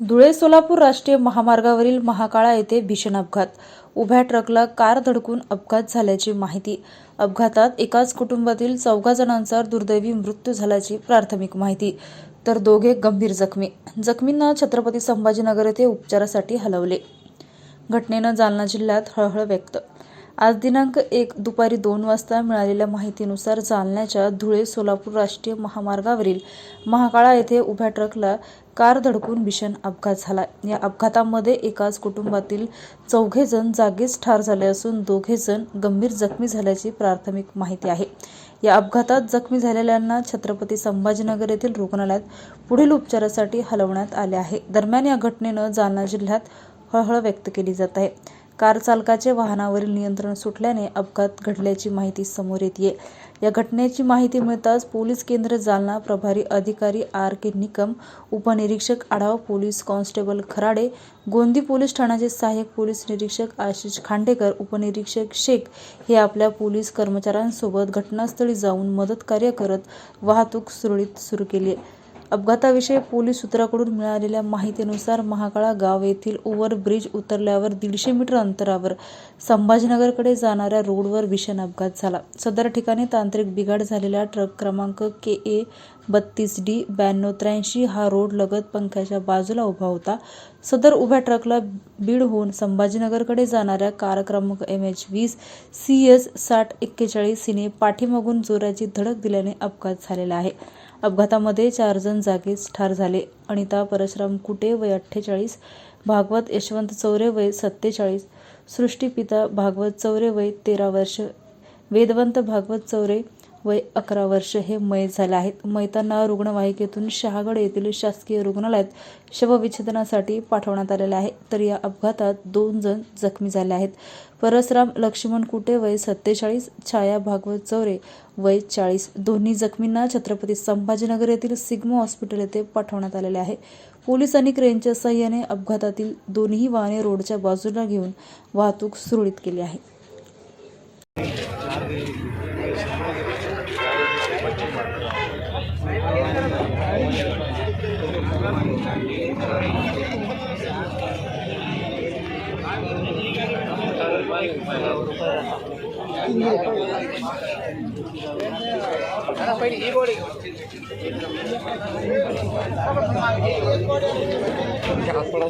धुळे सोलापूर राष्ट्रीय महामार्गावरील महाकाळा येथे भीषण अपघात. उभ्या ट्रकला कार धडकून अपघात झाल्याची माहिती. अपघातात एकाच कुटुंबातील चौघा जणांचा दुर्दैवी मृत्यू झाल्याची प्राथमिक माहिती. तर दोघे गंभीर जखमी. जखमींना छत्रपती संभाजीनगर येथे उपचारासाठी हलवले. घटनेनं जालना जिल्ह्यात हळहळ व्यक्त आज दिनांक एक दुपारी दोन वाजता मिळालेल्या माहितीनुसार जालन्याच्या धुळे सोलापूर राष्ट्रीय महामार्गावरील महाकाळा येथे उभ्या ट्रकला कार धडकून भीषण अपघात झाला. या अपघातामध्ये एकाच कुटुंबातील चौघे जण जागीच ठार झाले असून दोघे जण गंभीर जखमी झाल्याची प्राथमिक माहिती आहे. या अपघातात जखमी झालेल्यांना छत्रपती संभाजीनगर येथील रुग्णालयात पुढील उपचारासाठी हलवण्यात आले आहे. दरम्यान या घटनेनं जालना जिल्ह्यात हळहळ व्यक्त केली जात आहे. कार चालकाचे वाहनावरील नियंत्रण सुटल्याने अपघात घडल्याची माहिती समोर येते या घटनेची माहिती मिळताच पोलीस केंद्र जालना प्रभारी अधिकारी आर के निकम उपनिरीक्षक Adhav police constable Kharade Gondi police ठाण्याचे सहाय्यक पोलीस निरीक्षक आशिष खांडेकर उपनिरीक्षक शेख हे आपल्या पोलीस कर्मचाऱ्यांसोबत घटनास्थळी जाऊन मदत कार्य करत वाहतूक सुरळीत सुरू केली अपघाताविषयी पोलीस सूत्राकडून मिळालेल्या माहितीनुसार महाकाळा गाव येथील ओव्हर ब्रिज उतरल्यावर दीडशे मीटर अंतरावर संभाजीनगरकडे जाणाऱ्या रोडवर भीषण अपघात झाला. सदर ठिकाणी तांत्रिक बिघाड झालेल्या ट्रक क्रमांक के ए बत्तीस डी ब्याण्णव त्र्याऐंशी हा रोड लगत पंख्याच्या बाजूला उभा होता. सदर उभ्या ट्रकला बीडहून संभाजीनगरकडे जाणाऱ्या कार क्रमांक एम एच वीस सी एस साठ एक्केचाळीस हिने पाठीमागून जोराची धडक दिल्याने अपघात झालेला आहे. अपघातामध्ये चार जण जागीच ठार झाले. अनिता परशुराम कुटे वय अठ्ठेचाळीस भागवत यशवंत चौरे वय सत्तेचाळीस सृष्टीपिता भागवत चौरे वय तेरा वर्ष वेदवंत भागवत चौरे वय अकरा वर्ष हे मयत झाले आहेत. मैतांना रुग्णवाहिकेतून शहागड येथील शासकीय रुग्णालयात शवविच्छेदनासाठी पाठवण्यात आलेले आहे. तर या अपघातात दोन जण जखमी झाले आहेत. परसराम लक्ष्मण कुटे वय सत्तेचाळीस छाया भागवत चौरे वय चाळीस. दोन्ही जखमींना छत्रपती संभाजीनगर येथील सिग्मो हॉस्पिटल येथे पाठवण्यात आलेले आहे. पोलिसांनी क्रेनच्या सहाय्याने अपघातातील दोन्ही वाहने रोडच्या बाजूला घेऊन वाहतूक सुरळीत केली आहे. పోయి ఈ కోడి హాస్పిటల్